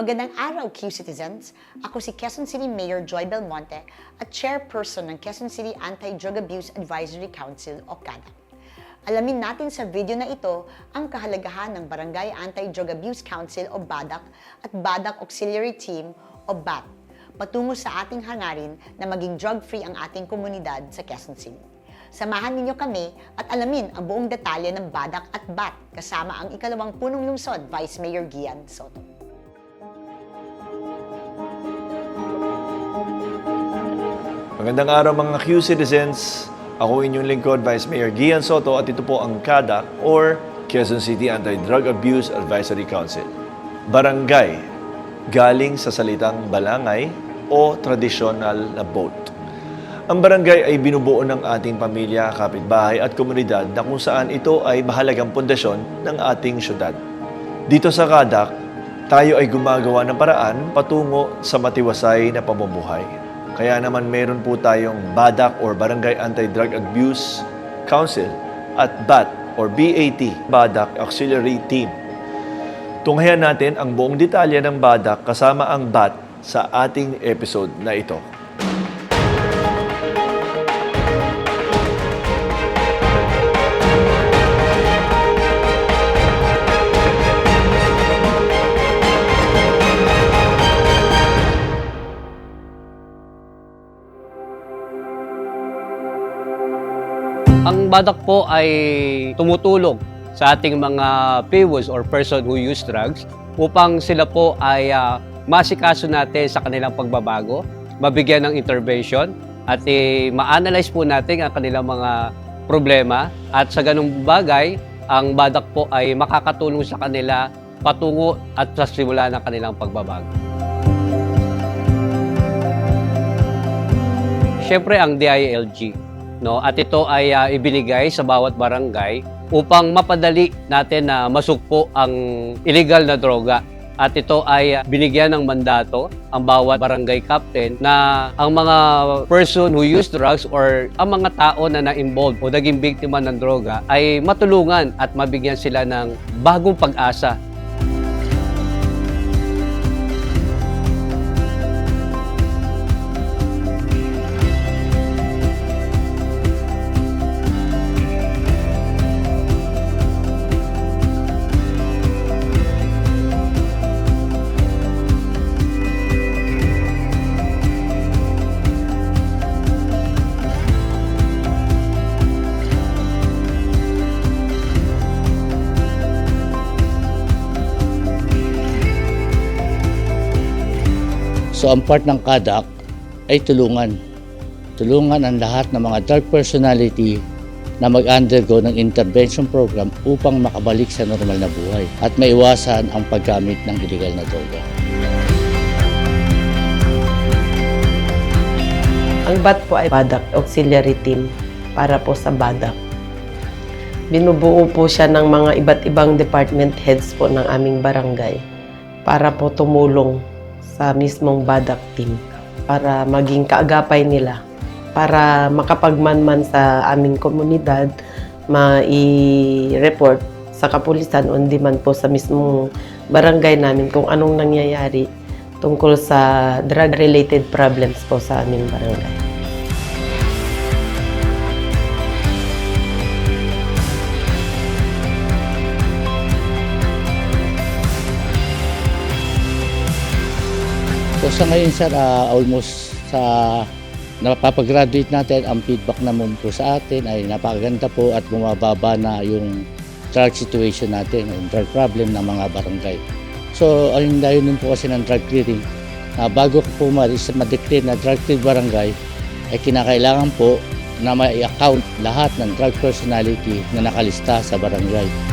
Magandang araw, Q citizens. Ako si Quezon City Mayor Joy Belmonte at chairperson ng Quezon City Anti-Drug Abuse Advisory Council o CADA. Alamin natin sa video na ito ang kahalagahan ng Barangay Anti-Drug Abuse Council o BADAC at BADAC Auxiliary Team o BAT patungo sa ating hangarin na maging drug-free ang ating komunidad sa Quezon City. Samahan ninyo kami at alamin ang buong detalye ng BADAC at BAT kasama ang ikalawang punong lungsod, Vice Mayor Gian Soto. Magandang araw mga Q citizens. Ako inyong lingkod, Vice Mayor Gian Soto at ito po ang CADA or Quezon City Anti-Drug Abuse Advisory Council. Barangay, galing sa salitang balangay o traditional na boat. Ang barangay ay binubuo ng ating pamilya, kapitbahay at komunidad na kung saan ito ay mahalagang pundasyon ng ating syudad. Dito sa CADAC, tayo ay gumagawa ng paraan patungo sa matiwasay na pamumuhay. Kaya naman meron po tayong BADAC or Barangay Anti-Drug Abuse Council at BAT or BAT, BADAC Auxiliary Team. Tunghayan natin ang buong detalye ng BADAC kasama ang BAT sa ating episode na ito. Ang badak po ay tumutulong sa ating mga PWOs or person who use drugs upang sila po ay ah, masikaso natin sa kanilang pagbabago, mabigyan ng intervention at eh, ma-analyze po natin ang kanilang mga problema at sa ganung bagay, ang badak po ay makakatulong sa kanila patungo at sa simula ng kanilang pagbabago. Siyempre ang DILG, no? At ito ay ah, ibinigay sa bawat barangay upang mapadali natin na masugpo ang illegal na droga. At ito ay ah, binigyan ng mandato ang bawat barangay captain na ang mga person who use drugs or ang mga tao na na-involved o naging biktima ng droga ay matulungan at mabigyan sila ng bagong pag-asa So ang part ng KADAK ay tulungan. Tulungan ang lahat ng mga drug personality na mag-undergo ng intervention program upang makabalik sa normal na buhay at maiwasan ang paggamit ng illegal na droga. Ang BAT po ay BADAC Auxiliary Team para po sa BADAC. Binubuo po siya ng mga iba't ibang department heads po ng aming barangay para po tumulong sa mismong BADAC team para maging kaagapay nila para makapagmanman sa aming komunidad mai-report sa kapulisan on demand po sa mismong barangay namin kung anong nangyayari tungkol sa drug-related problems po sa aming barangay. So sa ngayon sir, ah, almost sa napapag-graduate natin, ang feedback naman po sa atin ay napakaganda po at bumababa na yung drug situation natin, yung drug problem ng mga barangay. So, ang layunin po kasi ng drug clearing, na bago po ma-declare na drug-free barangay, ay kinakailangan po na may account lahat ng drug personality na nakalista sa barangay.